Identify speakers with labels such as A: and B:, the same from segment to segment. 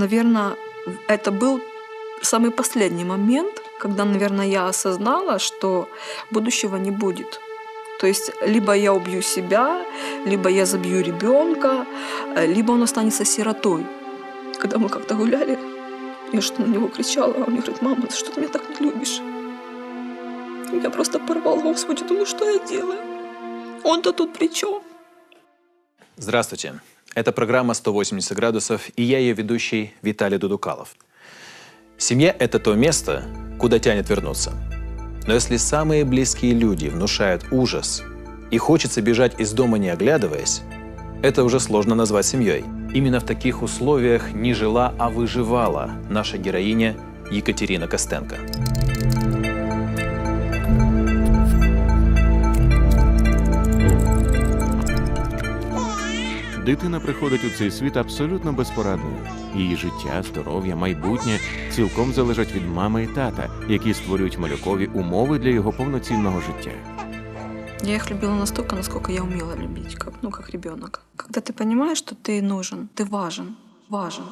A: наверное, это был самый последний момент, когда, наверное, я осознала, что будущего не будет. То есть либо я убью себя, либо я забью ребенка, либо он останется сиротой. Когда мы как-то гуляли, я что на него кричала, а он мне говорит, мама, что ты меня так не любишь? Меня просто порвал, Господи, думаю, что я делаю? Он-то тут при чем?
B: Здравствуйте. Это программа «180 градусов» и я ее ведущий Виталий Дудукалов. Семья – это то место, куда тянет вернуться. Но если самые близкие люди внушают ужас и хочется бежать из дома не оглядываясь, это уже сложно назвать семьей. Именно в таких условиях не жила, а выживала наша героиня Екатерина Костенко.
C: Дитина приходить у цей світ абсолютно безпорадною. Її життя, здоров'я, майбутнє цілком залежать від мами і тата, які створюють малюкові умови для його повноцінного життя.
A: Я их любила настолько, насколько я умела любить, как, ну, как ребенок. Когда ты понимаешь, что ты нужен, ты важен, важен,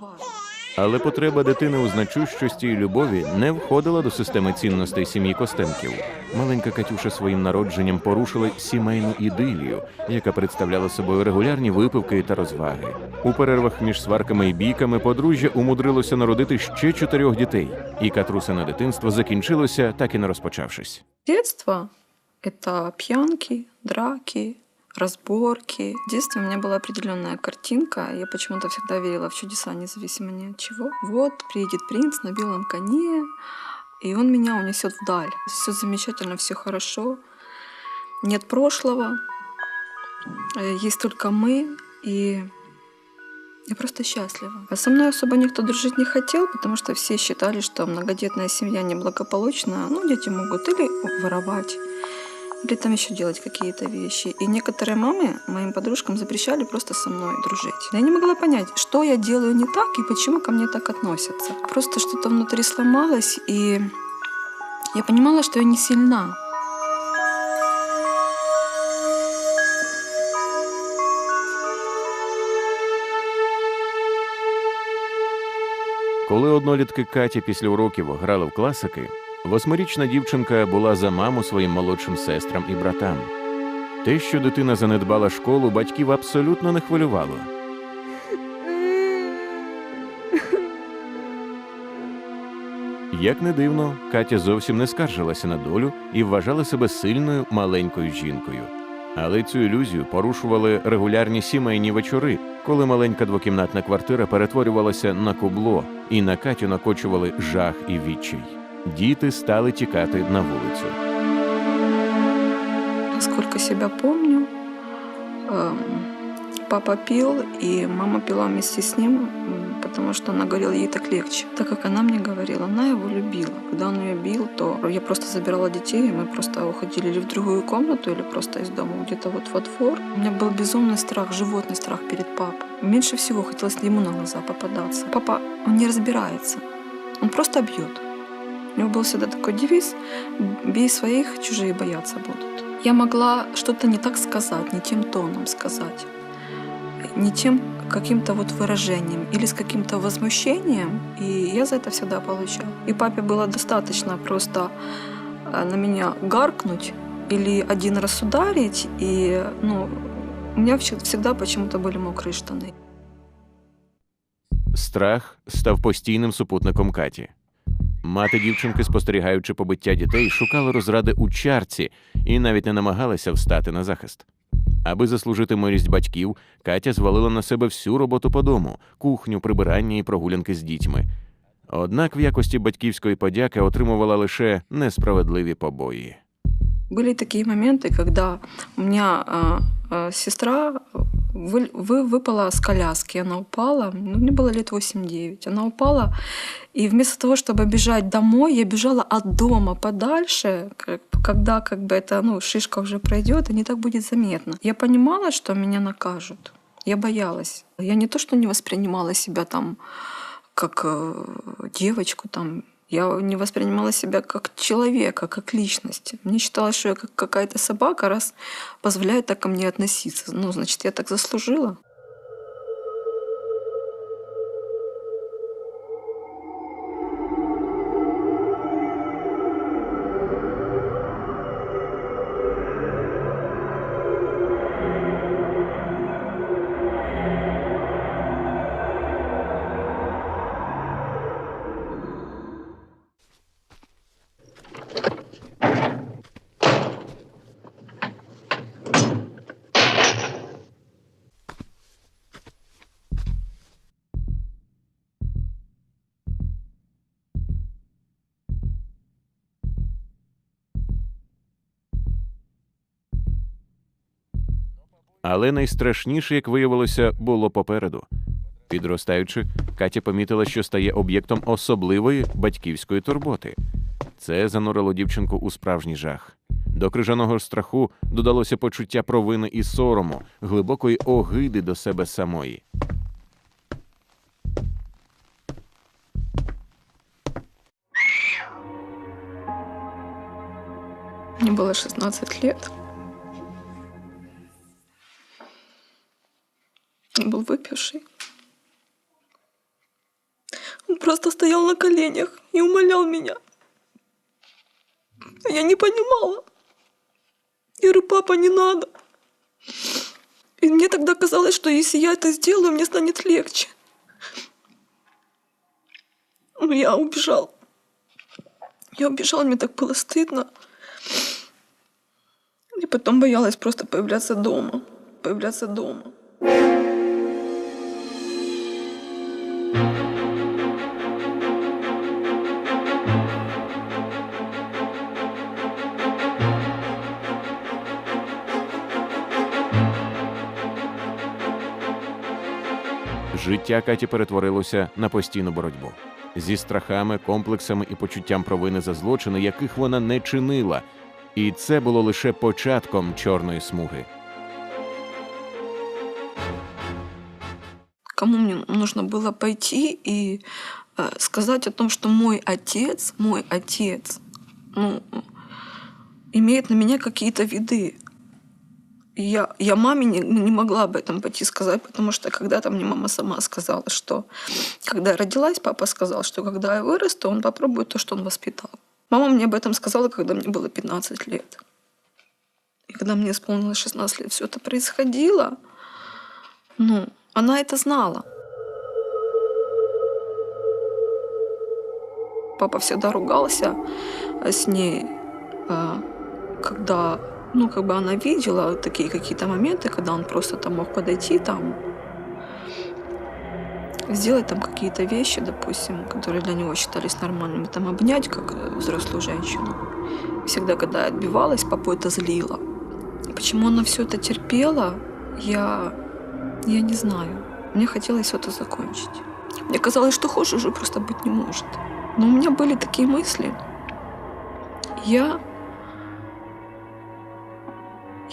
A: важен.
C: Але потреба дитини у значущості і любові не входила до системи цінностей сім'ї Костенків. Маленька Катюша своїм народженням порушила сімейну ідилію, яка представляла собою регулярні випивки та розваги. У перервах між сварками і бійками подружжя умудрилося народити ще чотирьох дітей, і катрусине дитинство закінчилося, так і не розпочавшись.
A: Детство — это пьянки, драки, разборки. В детстве у меня была определенная картинка. Я почему-то всегда верила в чудеса, независимо ни от чего. Вот приедет принц на белом коне, и он меня унесет вдаль. Все замечательно, все хорошо. Нет прошлого, э, есть только мы, и я просто счастлива. А со мной особо никто дружить не хотел, потому что все считали, что многодетная семья неблагополучна. Ну, дети могут или воровать, или там еще делать какие-то вещи. И некоторые мамы моим подружкам запрещали просто со мной дружить. Я не могла понять, что я делаю не так и почему ко мне так относятся. Просто что-то внутри сломалось, и я понимала, что я не сильна.
C: Коли однолітки Каті після уроків грали в класики, восьмирічна дівчинка була за маму своїм молодшим сестрам і братам. Те, що дитина занедбала школу, батьків абсолютно не хвилювало. Як не дивно, Катя зовсім не скаржилася на долю і вважала себе сильною маленькою жінкою. Але цю ілюзію порушували регулярні сімейні вечори, коли маленька двокімнатна квартира перетворювалася на кубло, і на Катю накочували жах і відчай. Діти стали тікати на вулицю.
A: Насколько себя помню, эм, папа пил, и мама пила вместе с ним, потому что она говорила, ей так легче. Так как она мне говорила, она его любила. Когда он ее бил, то я просто забирала детей, и мы просто уходили или в другую комнату, или просто из дома где-то вот во двор. У меня был безумный страх, животный страх перед папой. Меньше всего хотелось ему на глаза попадаться. Папа, он не разбирается, он просто бьет. У него был всегда такой девиз «бей своих, чужие бояться будут». Я могла что-то не так сказать, не тем тоном сказать, не тем каким-то вот выражением или с каким-то возмущением, и я за это всегда получала. И папе было достаточно просто э, на меня гаркнуть или один раз ударить, и ну, у меня всё- всегда почему-то были мокрые штаны.
C: Страх став постійним супутником Каті. Мати дівчинки, спостерігаючи побиття дітей, шукала розради у чарці і навіть не намагалася встати на захист. Аби заслужити морість батьків, Катя звалила на себе всю роботу по дому кухню, прибирання і прогулянки з дітьми. Однак в якості батьківської подяки отримувала лише несправедливі побої.
A: Были такие моменты, когда у меня а, а, сестра вы, вы- выпала с коляски, она упала, ну, мне было лет 8-9, она упала, и вместо того, чтобы бежать домой, я бежала от дома подальше, когда как бы эта ну, шишка уже пройдет, и не так будет заметно. Я понимала, что меня накажут, я боялась. Я не то, что не воспринимала себя там как э, девочку, там, я не воспринимала себя как человека, как личность. Мне считалось, что я как какая-то собака, раз позволяет так ко мне относиться. Ну, значит, я так заслужила.
C: Але найстрашніше, як виявилося, було попереду. Підростаючи, Катя помітила, що стає об'єктом особливої батьківської турботи. Це занурило дівчинку у справжній жах. До крижаного страху додалося почуття провини і сорому, глибокої огиди до себе самої.
A: Мне было 16 лет. Он был выпивший. Он просто стоял на коленях и умолял меня. А Я не понимала. Я говорю, папа, не надо. И мне тогда казалось, что если я это сделаю, мне станет легче. Но я убежал. Я убежал, мне так было стыдно. И потом боялась просто появляться дома. Появляться дома.
C: Життя Каті перетворилося на постійну боротьбу зі страхами, комплексами і почуттям провини за злочини, яких вона не чинила. І це було лише початком чорної смуги.
A: Кому мне нужно было пойти и э, сказать о том, что мой отец, мой отец, ну, имеет на меня какие-то виды. Я, я маме не, не могла об этом пойти сказать, потому что когда-то мне мама сама сказала, что когда я родилась, папа сказал, что когда я вырасту, он попробует то, что он воспитал. Мама мне об этом сказала, когда мне было 15 лет. И когда мне исполнилось 16 лет, все это происходило, ну, она это знала. Папа всегда ругался с ней, э, когда, ну, как бы она видела такие какие-то моменты, когда он просто там мог подойти там, сделать там какие-то вещи, допустим, которые для него считались нормальными, там обнять как э, взрослую женщину. Всегда, когда я отбивалась, папу это злило. Почему она все это терпела, я, я не знаю. Мне хотелось все это закончить. Мне казалось, что хуже уже просто быть не может. Но у меня были такие мысли. Я...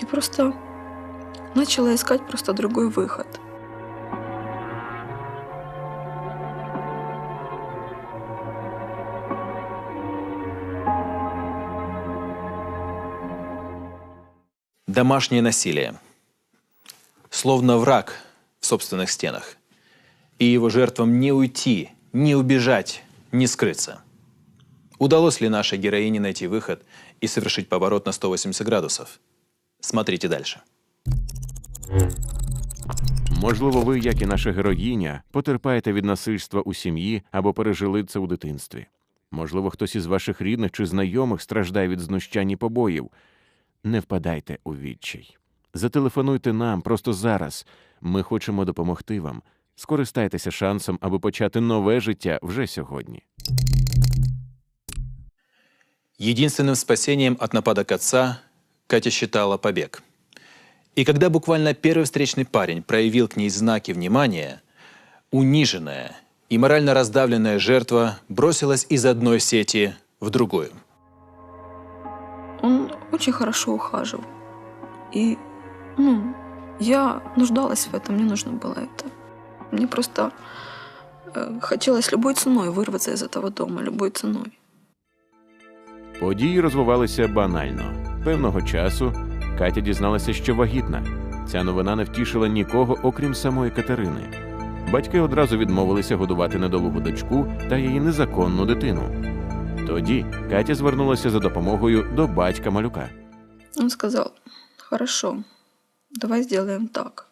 A: Я просто начала искать просто другой выход.
B: Домашнее насилие. Словно враг в собственных стенах. И его жертвам не уйти, не убежать, не скрыться. Удалось ли нашей героине найти выход и совершить поворот на 180 градусов? Смотрите дальше.
C: Можливо, ви, як і наша героїня, потерпаєте від насильства у сім'ї або пережили це у дитинстві. Можливо, хтось із ваших рідних чи знайомих страждає від знущань і побоїв. Не впадайте у відчай. Зателефонуйте нам просто зараз. Ми хочемо допомогти вам. Скористайтеся шансом, аби почати нове життя вже сьогодні.
B: Единственным спасением от нападок отца Катя считала побег. И когда буквально первый встречный парень проявил к ней знаки внимания, униженная и морально раздавленная жертва бросилась из одной сети в другую.
A: Он очень хорошо ухаживал. И, ну, я нуждалась в этом, мне нужно было это. Мне просто э, хотелось любой ценой вырваться из этого дома, любой ценой.
C: Події розвивалися банально. Певного часу Катя дізналася, що вагітна. Ця новина не втішила нікого, окрім самої Катерини. Батьки одразу відмовилися годувати недолугу дочку та її незаконну дитину. Тоді Катя звернулася за допомогою до батька малюка.
A: Он сказал, хорошо, давай сделаем так.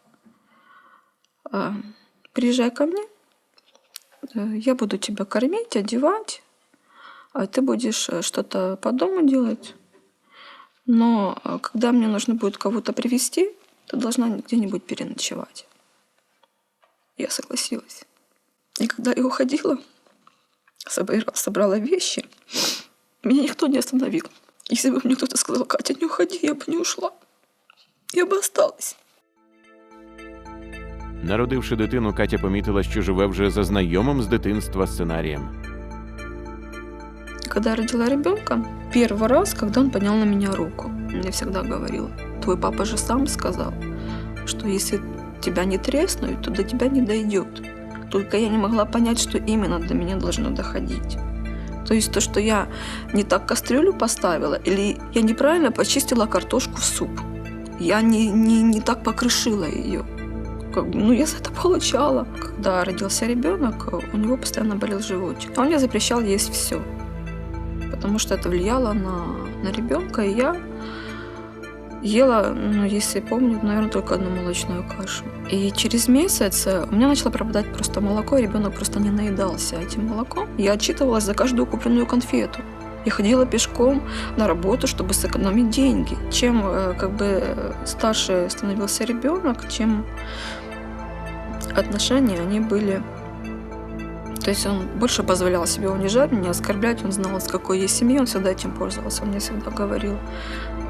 A: А, Приезжай ко мне, э, я буду тебя кормить, одевать, а ты будешь э, что-то по дому делать. Но э, когда мне нужно будет кого-то привести, ты должна где-нибудь переночевать. Я согласилась. И когда я уходила, собира- собрала вещи, меня никто не остановил. Если бы мне кто-то сказал, Катя, не уходи, я бы не ушла. Я бы осталась.
C: Народивши дитину, Катя помітила, що живе вже за знайомим з дитинства сценарієм.
A: Когда я родила ребенка, первый раз, когда он поднял на меня руку, мне всегда говорил, твой папа же сам сказал, что если тебя не треснуть, то до тебя не дойдет. Только я не могла понять, что именно до меня должно доходить. То есть то, что я не так кастрюлю поставила, или я неправильно почистила картошку в суп. Я не, не, не так покрышила ее. Как ну, я за это получала. Когда родился ребенок, у него постоянно болел животик. Он мне запрещал есть все потому что это влияло на, на ребенка. И я ела, ну, если помню, наверное, только одну молочную кашу. И через месяц э, у меня начало пропадать просто молоко, и ребенок просто не наедался этим молоком. Я отчитывалась за каждую купленную конфету. Я ходила пешком на работу, чтобы сэкономить деньги. Чем э, как бы старше становился ребенок, чем отношения они были то есть он больше позволял себе унижать меня, оскорблять. Он знал, с какой я семьи, он всегда этим пользовался. Он мне всегда говорил,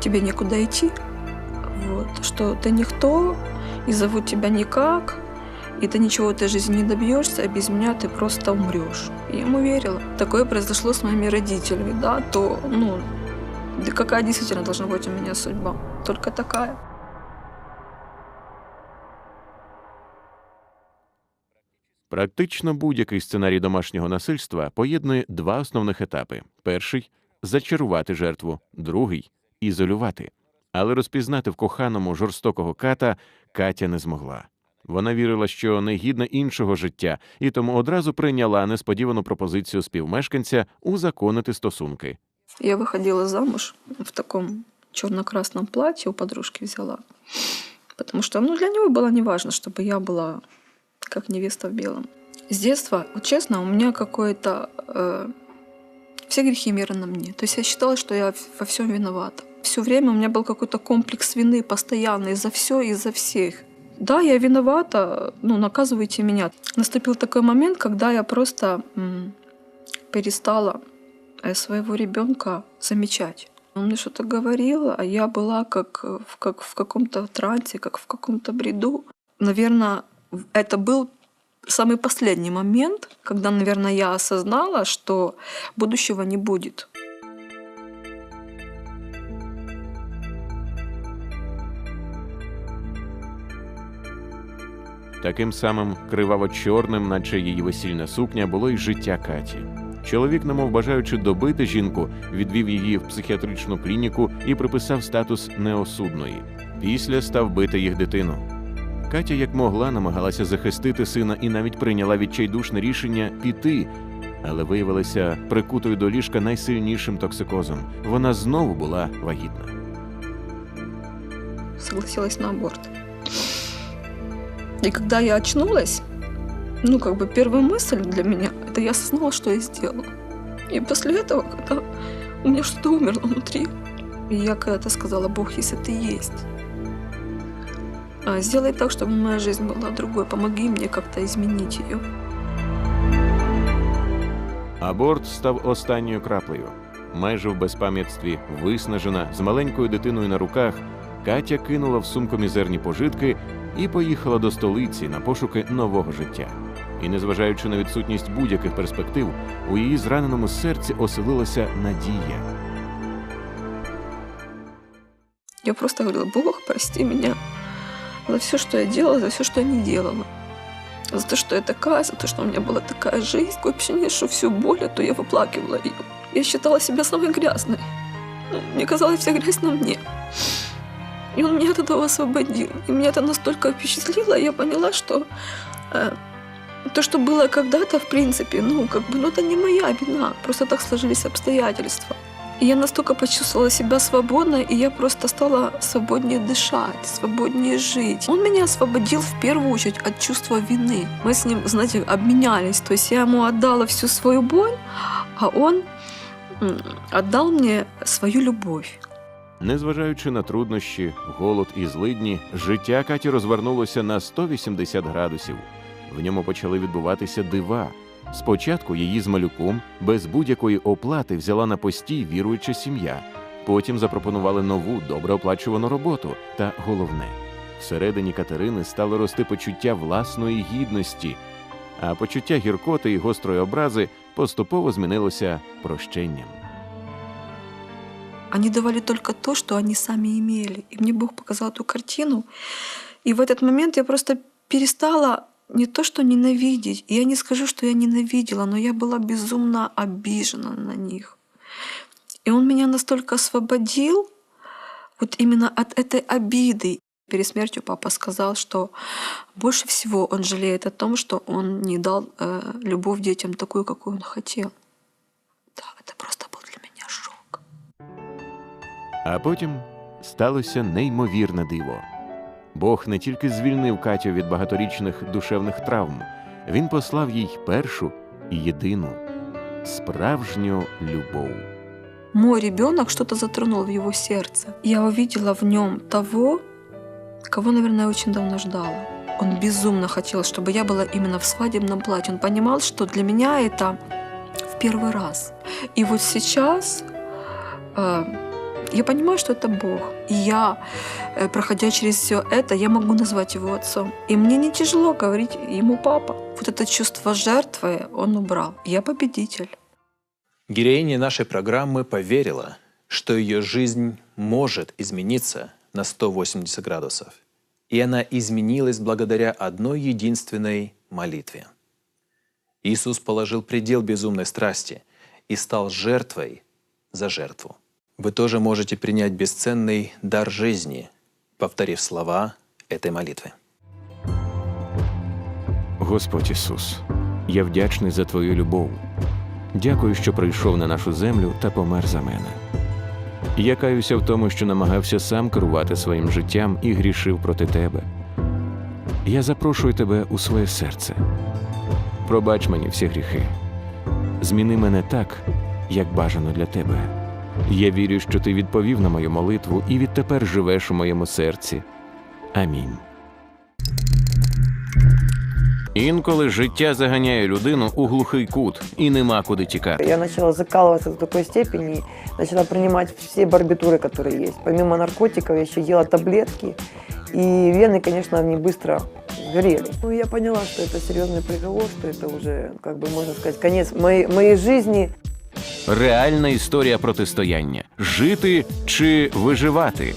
A: тебе некуда идти, вот, что ты никто, и зовут тебя никак, и ты ничего в этой жизни не добьешься, а без меня ты просто умрешь. Я ему верила. Такое произошло с моими родителями, да, то, ну, да какая действительно должна быть у меня судьба? Только такая.
C: Практично будь-який сценарій домашнього насильства поєднує два основних етапи: перший зачарувати жертву, другий ізолювати. Але розпізнати в коханому жорстокого ката Катя не змогла. Вона вірила, що не гідна іншого життя, і тому одразу прийняла несподівану пропозицію співмешканця узаконити стосунки.
A: Я выходила замуж в таком черно-красном платье, у подружки взяла. Потому что ну, для него было неважно, чтобы я была как невеста в белом. С детства, вот честно, у меня какое-то... Э, все грехи мира на мне. То есть я считала, что я во всем виновата. Все время у меня был какой-то комплекс вины постоянный за все и за всех. Да, я виновата, ну, наказывайте меня. Наступил такой момент, когда я просто м, перестала э, своего ребенка замечать. Он мне что-то говорил, а я была как, э, в- как в каком-то трансе, как в каком-то бреду. Наверное, это был самый последний момент, когда, наверное, я осознала, что будущего не будет.
C: Таким самим криваво-чорним, наче її весільна сукня, було й життя Каті. Чоловік, немов бажаючи добити жінку, відвів її в психіатричну клініку і приписав статус неосудної. Після став бити їх дитину. Катя як могла намагалася захистити сина і навіть прийняла відчайдушне рішення піти, але виявилася прикутою до ліжка найсильнішим токсикозом. Вона знову була вагітна.
A: Согласилась на аборт. И когда я очнулась, ну, как бы первая мысль для меня, это я осознала, что я сделала. И после этого, когда у меня что-то умерло внутри, и я когда-то сказала, Бог, если ты есть, а, сделай так, чтобы моя жизнь была другой, помоги мне как-то изменить ее.
C: Аборт став останньою краплею. Майже в безпам'ятстві, виснажена, з маленькою дитиною на руках, Катя кинула в сумку мізерні пожитки і поїхала до столиці на пошуки нового життя. І, незважаючи на відсутність будь-яких перспектив, у її зраненому серці оселилася надія.
A: Я просто говорила, Бог, прости меня за все, что я делала, за все, что я не делала. За то, что я такая, за то, что у меня была такая жизнь. Такое ощущение, что всю боль, то я выплакивала ее. Я считала себя самой грязной. Ну, Мне казалось, вся грязь на мне. И он меня от этого освободил. И меня это настолько впечатлило, я поняла, что э, то, что было когда-то, в принципе, ну, как бы, ну, это не моя вина. Просто так сложились обстоятельства. И я настолько почувствовала себя свободной, и я просто стала свободнее дышать, свободнее жить. Он меня освободил в первую очередь от чувства вины. Мы с ним, знаете, обменялись. То есть я ему отдала всю свою боль, а он м, отдал мне свою любовь.
C: Незважаючи на труднощі, голод і злидні, життя Каті розвернулося на 180 градусів. В ньому почали відбуватися дива. Спочатку її з малюком без будь-якої оплати взяла на постій віруюча сім'я. Потім запропонували нову добре оплачувану роботу. Та головне, Всередині Катерини стало рости почуття власної гідності, а почуття гіркоти і гострої образи поступово змінилося прощенням.
A: Они давали только то, что они сами имели. И мне Бог показал эту картину. И в этот момент я просто перестала не то что ненавидеть. Я не скажу, что я ненавидела, но я была безумно обижена на них. И Он меня настолько освободил вот именно от этой обиды. Перед смертью папа сказал, что больше всего он жалеет о том, что он не дал э, любовь детям такую, какую он хотел. Да, это просто был для меня шок.
C: А потім сталося неймовірне диво. Бог не тільки звільнив Катю від багаторічних душевних травм, він послав їй першу і єдину справжню любов.
A: Мой ребенок что-то затронул в его сердце. Я увидела в нем того, кого, наверное, очень давно ждала. Он безумно хотел, чтобы я была именно в свадебном платье. Он понимал, что для меня это в первый раз. И вот сейчас э, я понимаю, что это Бог. И я, э, проходя через все это, я могу назвать его отцом. И мне не тяжело говорить ему папа. Вот это чувство жертвы он убрал. Я победитель.
B: Героиня нашей программы поверила, что ее жизнь может измениться на 180 градусов. И она изменилась благодаря одной единственной молитве. Иисус положил предел безумной страсти и стал жертвой за жертву. Вы тоже можете принять бесценный дар жизни, повторив слова этой молитвы.
C: Господь Ісус, я вдячний за Твою любов. Дякую, що прийшов на нашу землю та помер за мене. Я каюся в тому, що намагався сам керувати своїм життям і грішив проти тебе. Я запрошую тебе у своє серце. Пробач мені всі гріхи. Зміни мене так, як бажано для тебе. Я вірю, що ти відповів на мою молитву і відтепер живеш у моєму серці. Амінь. Інколи життя заганяє людину у глухий кут і нема куди тікати.
D: Я начала закалываться до такой степени, начала принимать все барбитуры, которые есть. Помимо наркотиков я еще ела таблетки, и вены, конечно, не быстро горели. Ну, я поняла, что это серьезный приговор, что это уже, как бы можно сказать, конец моей, моей жизни.
C: Реальна історія протистояння: жити чи виживати.